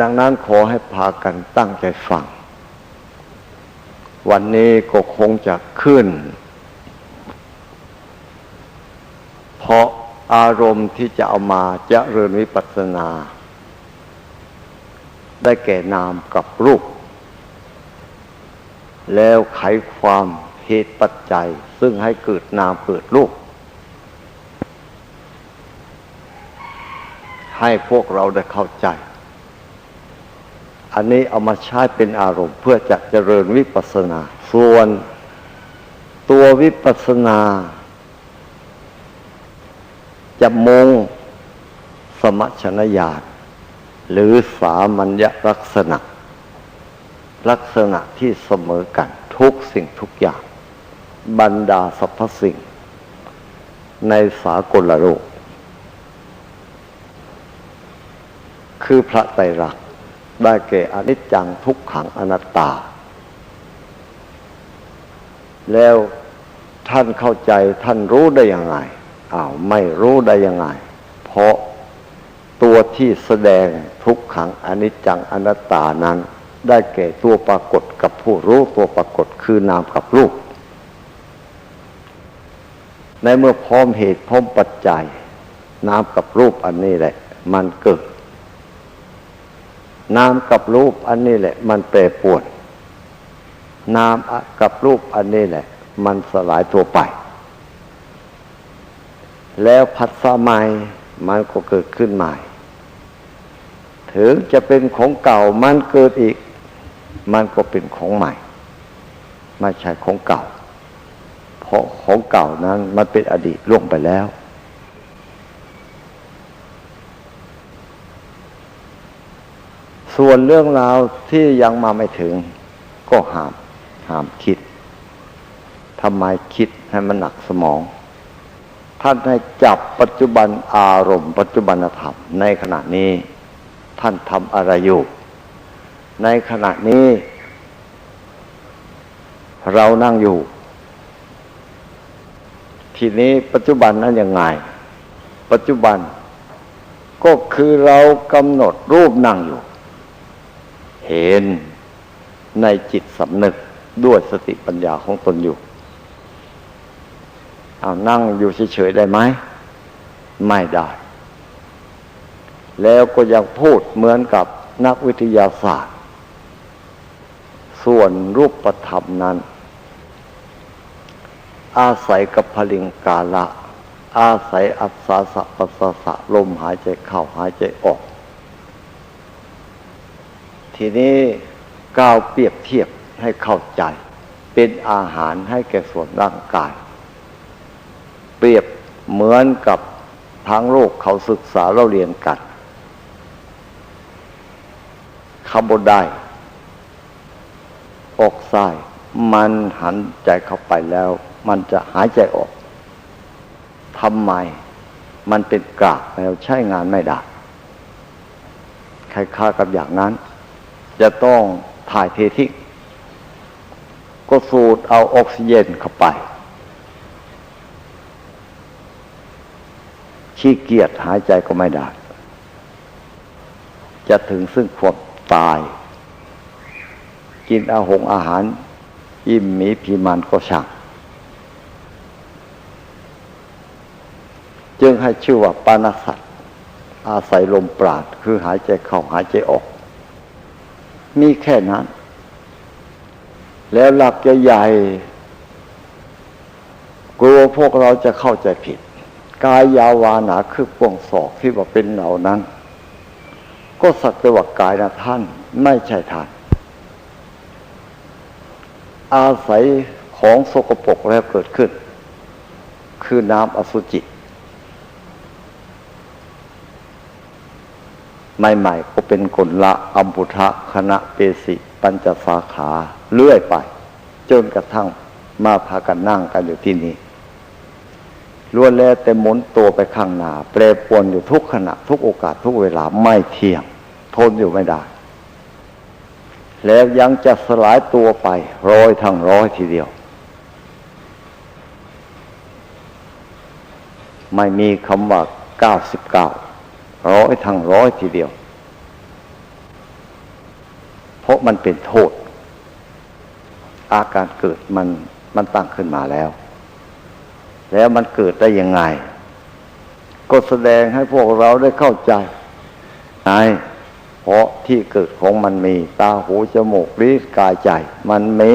ดังนั้นขอให้พากันตั้งใจฟัง วันนี้ก็คงจะขึ้น เพราะอารมณ์ที่จะเอามาจะเริญวิปัสสนา ได้แก่นามกับรูป แล้วไขความเหตุปัจจัย ซึ่งให้เกิดนามเกิดรูป ให้พวกเราได้เข้าใจ อันนี้เอามาใช้เป็นอารมณ์เพื่อจะเจริญวิปัสสนา ส่วนตัววิปัสสนาจะมงสมชนญาณหรือสามัญญลักษณะ ลักษณะที่เสมอกันทุกสิ่งทุกอย่าง บรรดาสรรพสิ่ง ในสากลโลก คือพระไตรลักษณ์ ได้แก่อนิจจังทุกขังอนัตตา แล้วท่านเข้าใจท่านรู้ได้ยังไงอ้าวไม่รู้ได้ยังไง เพราะตัวที่แสดงทุกขังอนิจจังอนัตตานั้น ได้แก่ตัวปรากฏกับผู้รู้ตัวปรากฏคือนามกับรูป ในเมื่อพร้อมเหตุพร้อมปัจจัยนามกับรูปอันนี้แหละ มันเกิด นามกับรูปอันนี้แหละ มันแปรปวนนามกับรูปอันนี้แหละ มันสลายตัวไป แล้วพัสใหมัยมันก็เกิดขึ้นใหม่ ถึงจะเป็นของเก่ามันเกิดอีก มันก็เป็นของใหม่ ไม่ใช่ของเก่า เพราะของเก่านั้นมันเป็นอดีตล่วงไปแล้ว ส่วนเรื่องราวที่ยังมาไม่ถึง ก็ห้ามห้ามคิดทำไมคิดให้มันหนักสมอง ท่านให้จับปัจจุบันอารมณ์ ปัจจุบันธรรมในขณะนี้ ท่านทำอะไรอยู่ ในขณะนี้ เรานั่งอยู่ ทีนี้ปัจจุบันนั้นยังไง ปัจจุบันก็คือเรากำหนดรูปนั่งอยู่ เห็นในจิตสำนึกด้วยสติปัญญาของตนอยู่ เอานั่งอยู่เฉยๆได้ไหม ไม่ได้ แล้วก็ยังพูดเหมือนกับนักวิทยาศาสตร์ ส่วนรูปธรรมนั้น อาศัยกับพลิงกาละ อาศัยอัศสะปัสสะลมหายใจเข้าหายใจออก ทีนี้ก้าวเปรียบเทียบให้เข้าใจ เป็นอาหารให้แก่ส่วนร่างกาย เปรียบเหมือนกับทางโลกเขาศึกษาเราเรียนกันคาร์บอนไดออกไซด์มันหันใจเข้าไปแล้ว มันจะหายใจออกทำไม มันเป็นกากแล้วใช้งานไม่ได้ใครค่ากับอย่างนั้น จะต้องถ่ายเททิ้งก็สูดเอาออกซิเจนเข้าไป ขี้เกียจหายใจก็ไม่ได้ จะถึงซึ่งความตาย กินอาหงอาหาร อิ่มมีพีมันก็ช่างจึงให้ชื่อว่าปานาสัตอาศัยลมปราด คือหายใจเข้าหายใจออก มีแค่นั้น แล้วหลักใหญ่กลัวพวกเราจะเข้าใจผิด กายยาวานาคือปวงศอกที่ว่าเป็นเหล่านั้น ก็สักแต่ว่ากายนะท่านไม่ใช่ท่าน อาศัยของสกปรกแล้วเกิดขึ้น คือน้ำอสุจิ ใหม่ๆก็เป็นกลละอัมพุทะคณะเปสิปัญจสาขาเลื่อยไป จนกระทั่งมาพากันนั่งกันอยู่ที่นี่ล้วนแล้วแต่หมุนตัวไปข้างหน้าแปรปวนอยู่ทุกขณะ ทุกโอกาสทุกเวลาไม่เที่ยง ทนอยู่ไม่ได้ แล้วยังจะสลายตัวไป ร้อยทั้งร้อยทีเดียว ไม่มีคำว่าเก้าสิบเก้า ร้อยทั้งร้อยทีเดียว เพราะมันเป็นโทษ อาการเกิดมันมันตั้งขึ้นมาแล้ว แล้วมันเกิดได้ยังไง ก็แสดงให้พวกเราได้เข้าใจไงเพราะที่เกิดของมันมี ตาหูจมูกลิ้นกายใจ มันมี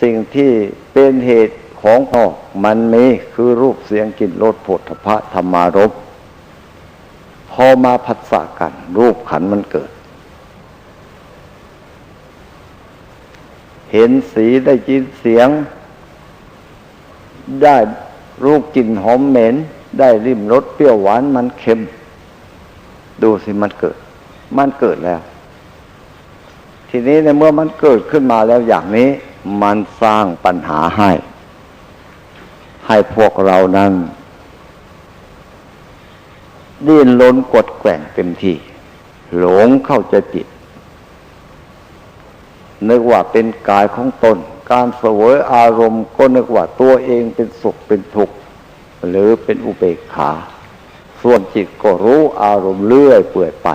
สิ่งที่เป็นเหตุของพ่อมันมีคือรูปเสียงกลิ่นรสผลพระธรรมารม พอมาผัสสะกัน รูปขันมันเกิด เห็นสีได้ยินเสียง ได้รูปกลิ่นหอมเหม็น ได้ริมรสเปรี้ยวหวานมันเค็ม ดูสิมันเกิด มันเกิดแล้ว ทีนี้ในเมื่อมันเกิดขึ้นมาแล้วอย่างนี้ มันสร้างปัญหาให้ ให้พวกเรานั้น ดิ้นล้นกดแกว่งเต็มที่ หลงเข้าใจผิดนึกว่าเป็นกายของตน การเสวยอารมณ์ก็นึกว่าตัวเองเป็นสุขเป็นทุกข์หรือเป็นอุเบกขา ส่วนจิตก็รู้อารมณ์เลื่อยเปื่อยไป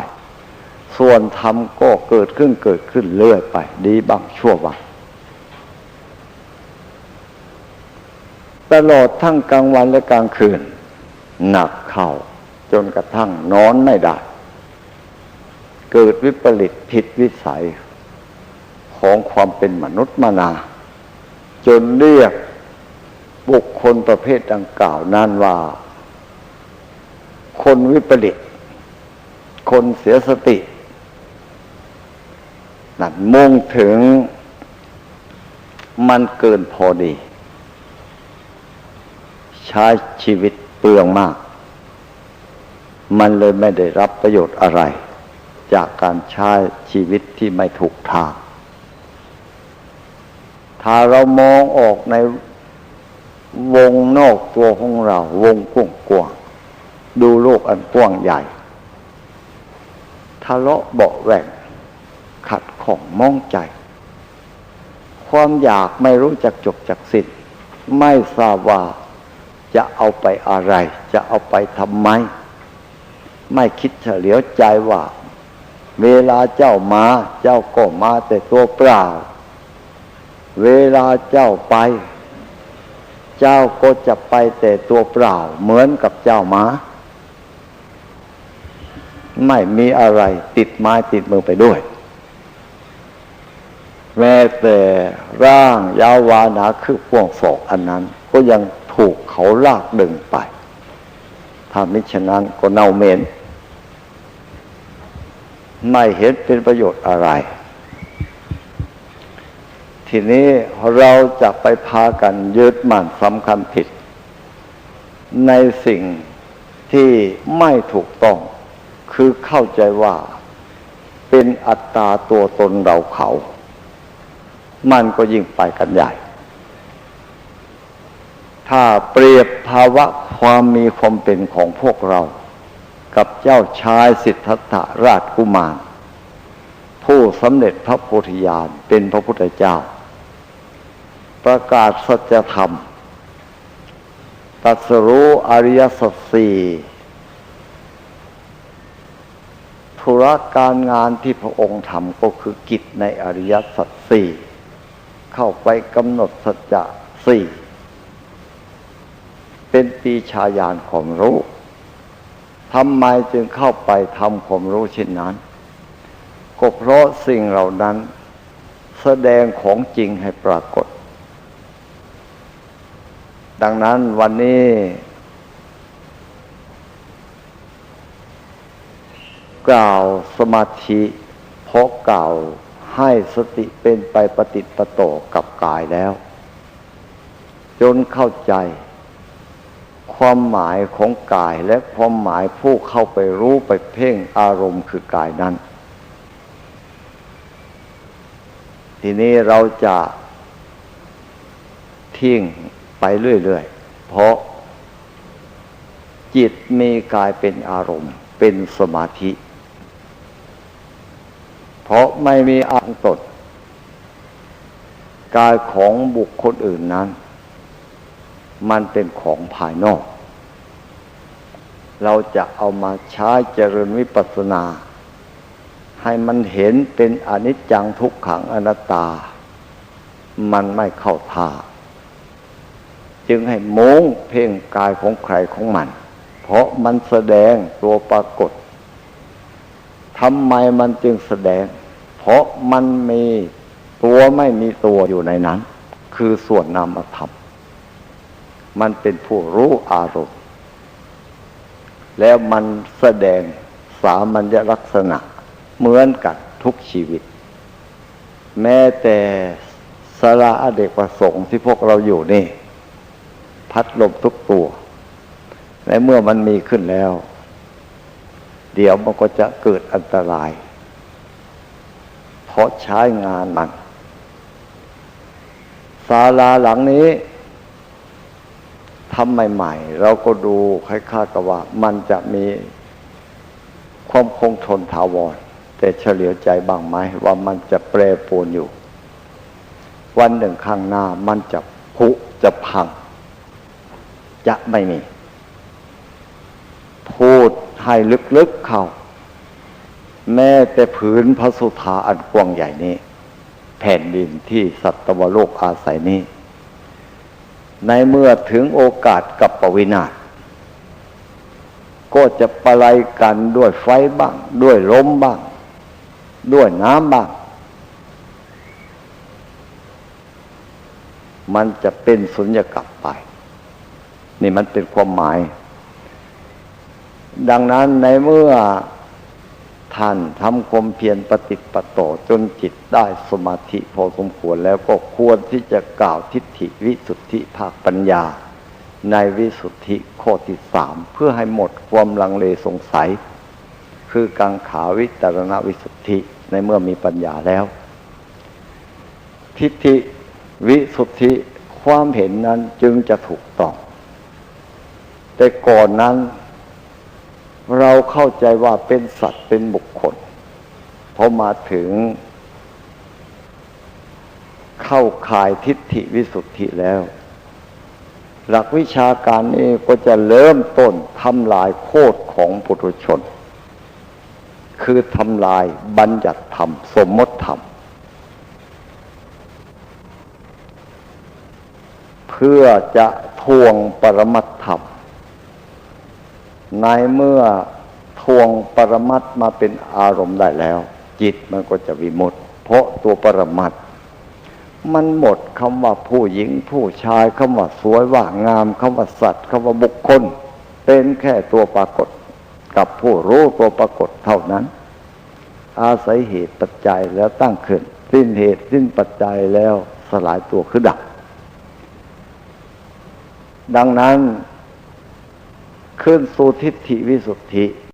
ส่วนธรรมก็เกิดขึ้นเกิดขึ้นเลื่อยไป ดีบ้างชั่วบ้างตลอดทั้งกลางวันและกลางคืน หนักเข้า จนกระทั่งนอนไม่ได้ เกิดวิปริตผิดวิสัยของความเป็นมนุษย์มานา จนเรียกบุคคลประเภทดังกล่าวนั้นว่า คนวิปริต คนเสียสตินั่นมุ่งถึงมันเกินพอดี ใช้ชีวิตเปลืองมาก มันเลยไม่ได้รับประโยชน์อะไร จากการใช้ชีวิตที่ไม่ถูกทาง ถ้าเรามองออกในวงนอกตัวของเรา วงกว้างกว้างดูโลกอันกว้างใหญ่ทะเลาะเบาแหวงขัดของมองใจ ความอยากไม่รู้จักจบจักสิ้นไม่ทราบว่าจะเอาไปอะไร จะเอาไปทำไม ไม่คิดเฉลียวใจว่า เวลาเจ้ามาเจ้าก็มาแต่ตัวเปล่า เวลาเจ้าไป เจ้าก็จะไปแต่ตัวเปล่า เหมือนกับเจ้ามาไม่มีอะไรติดไม้ติดมือไปด้วย แม้แต่ร่างยาววานาคือพวงศอกอันนั้น ก็ยังถูกเขาลากดึงไปถ้ามิฉะนั้นก็เน่าเหม็น ไม่เห็นเป็นประโยชน์อะไร ทีนี้เราจะไปพากันยึดมั่นสำคัญผิด ในสิ่งที่ไม่ถูกต้อง คือเข้าใจว่าเป็นอัตตาตัวตนเราเขา มันก็ยิ่งไปกันใหญ่ ถ้าเปรียบภาวะความมีความเป็นของพวกเรา กับเจ้าชายสิทธัตถราชกุมาร ผู้สำเร็จพระโพธิญาณเป็นพระพุทธเจ้า ประกาศสัจธรรมตัสรู้อริยสัจสี่ธุรการงานที่พระองค์ทำก็คือกิจในอริยสัจสี่เข้าไปกำหนดสัจจะสี่เป็นปีชาญาณของรู้ ทำไมจึงเข้าไปทำความรู้เช่นนั้น ก็เพราะสิ่งเหล่านั้น แสดงของจริงให้ปรากฏ ดังนั้นวันนี้ กล่าวสมาธิเพราะกล่าวให้สติเป็นไปปฏิปโตกับกายแล้ว จนเข้าใจ ความหมายของกายและความหมายผู้เข้าไปรู้ไปเพ่งอารมณ์คือกายนั้น ทีนี้เราจะทิ้งไปเรื่อยๆ เพราะจิตมีกายเป็นอารมณ์ เป็นสมาธิ เพราะไม่มีอารมณ์ตดกายของบุคคลอื่นนั้น มันเป็นของภายนอก เราจะเอามาใช้เจริญวิปัสสนา ให้มันเห็นเป็นอนิจจังทุกขังอนัตตา มันไม่เข้าท่า จึงให้โมงเพ่งกายของใครของมัน เพราะมันแสดงตัวปรากฏทำไมมันจึงแสดง เพราะมันมีตัวไม่มีตัวอยู่ในนั้น คือส่วนนามธรรม มันเป็นผู้รู้อารมณ์ แล้วมันแสดงสามัญลักษณะเหมือนกันทุกชีวิต แม้แต่สาระเด็กประสงค์ที่พวกเราอยู่นี่ พัดลมทุกตัวและเมื่อมันมีขึ้นแล้ว เดี๋ยวมันก็จะเกิดอันตราย เพราะใช้งานมันศาลาหลังนี้ ทำใหม่ ๆ เราก็ดูคล้ายๆกับว่า มันจะมีความคงทนถาวร แต่เฉลียวใจบ้างไหมว่ามันจะแปรปรวนอยู่ วันหนึ่งข้างหน้ามันจะผุจะพัง จะไม่มี พูดให้ลึกๆเข้า แม้แต่ผืนพระสุธาอันกว้างใหญ่นี้ แผ่นดินที่สัตวโลกอาศัยนี้ ในเมื่อถึงโอกาสกับปวินาศก็จะประไลกันด้วยไฟบ้าง ด้วยลมบ้าง ด้วยน้ำบ้าง มันจะเป็นสุญญากาศไป นี่มันเป็นความหมาย ดังนั้นในเมื่อ ท่านทำความเพียรปฏิปโตจนจิตได้สมาธิพอสมควรแล้วก็ควรที่จะกล่าวทิฏฐิวิสุทธิภาคปัญญา ในวิสุทธิข้อที่สามเพื่อให้หมดความลังเลสงสัย คือกังขาวิตรณวิสุทธิในเมื่อมีปัญญาแล้ว ทิฏฐิวิสุทธิความเห็นนั้นจึงจะถูกต้อง แต่ก่อนนั้น เราเข้าใจว่าเป็นสัตว์เป็นบุคคลพอมาถึง เข้าข่ายทิฏฐิวิสุทธิแล้ว หลักวิชาการนี้ก็จะเริ่มต้นทำลายโคตรของปุถุชน คือทำลายบัญญัติธรรม สมมติธรรม เพื่อจะทวงปรมัตธรรม ในเมื่อทวงปรมัตมาเป็นอารมณ์ได้แล้ว จิตมันก็จะวิมุตเพราะตัวปรมัตมันหมดคำว่าผู้หญิงผู้ชายคำว่าสวยว่างามคำว่าสัตว์คำว่าบุคคล เป็นแค่ตัวปรากฏ กับผู้รู้ตัวปรากฏเท่านั้น อาศัยเหตุปัจจัยแล้วตั้งขึ้น สิ้นเหตุสิ้นปัจจัยแล้วสลายตัวคือดับ ดังนั้น ขึ้นสู่ทิฏฐิวิสุทธิ